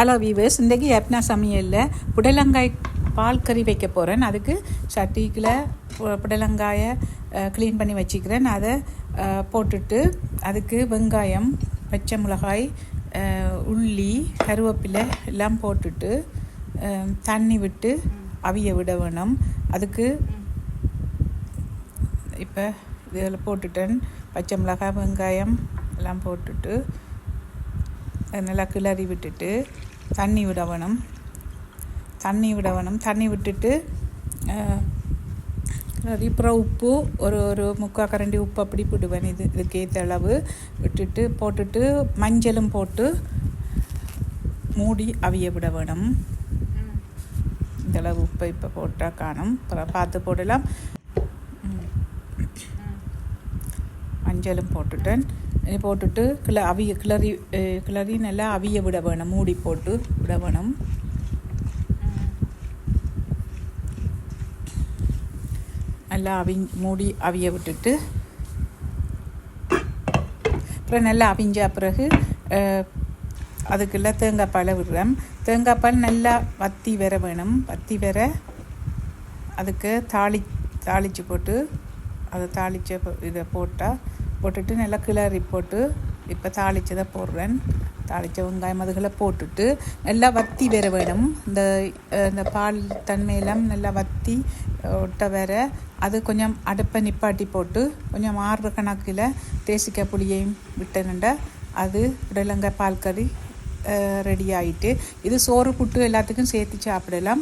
Hello viewers இன்றைக்கி யப்னா சமையலில் புடலங்காய் பால் கறி வைக்க போகிறேன் அதுக்கு சட்டிக்கில் பு- புடலங்காயை க்ளீன் பண்ணி வச்சுக்கிறேன். அதை போட்டுட்டு அதுக்கு வெங்காயம் பச்சை மிளகாய் உள்ளி கருவேப்பிலை எல்லாம் போட்டுட்டு தண்ணி விட்டு அவிய விட வேணும். அதுக்கு இப்போ இதில் போட்டுட்டேன். பச்சை மிளகாய் வெங்காயம் எல்லாம் போட்டுட்டு நல்லா கிளறி விட்டுட்டு தண்ணி விட வேணும் தண்ணி விட வேணும் தண்ணி விட்டுட்டு அப்புறம் உப்பு ஒரு ஒரு முக்கால் கரண்டி உப்பு அப்படி விடுவேன் இது இதுக்கு ஏற்ற அளவு விட்டுட்டு போட்டுட்டு மஞ்சளும் போட்டு மூடி அவிய விட வேணும் இந்தளவு உப்பை இப்போ போட்டால் காணும். அப்புறம் பார்த்து போடலாம். மஞ்சளும் போட்டுட்டேன். போட்டுட்டு கிள அவிய கிளறி கிளறி நல்லா அவிய விட வேணும். மூடி போட்டு விட வேணும். நல்லா அவி மூடி அவிய விட்டுட்டு. அப்புறம் நல்லா அவிஞ்ச பிறகு அதுக்குள்ள தேங்காய் பாலை விடுறேன். தேங்காய் பால் நல்லா வத்தி வர வேணும். வத்தி வர அதுக்கு தாளி தாளித்து போட்டு அதை தாளித்த இதை போட்டால் போட்டுட்டு நல்லா கிளறி போட்டு இப்போ தாளிச்சதை போடுறேன். தாளிச்ச வெங்காயம் அதுகளை போட்டுட்டு நல்லா வத்தி வர வேணும். இந்த இந்த பால் தன்மையெல்லாம் நல்லா வத்தி ஒட்ட வர அது கொஞ்சம் அடுப்பை நிப்பாட்டி போட்டு கொஞ்சம் ஆறு கணக்கில் தேசிக்காய் புளியையும் விட்டனுண்டா அது உடலங்காய் பால் கறி ரெடி ஆகிட்டு இது சோறு புட்டு எல்லாத்துக்கும் சேர்த்து சாப்பிடலாம்.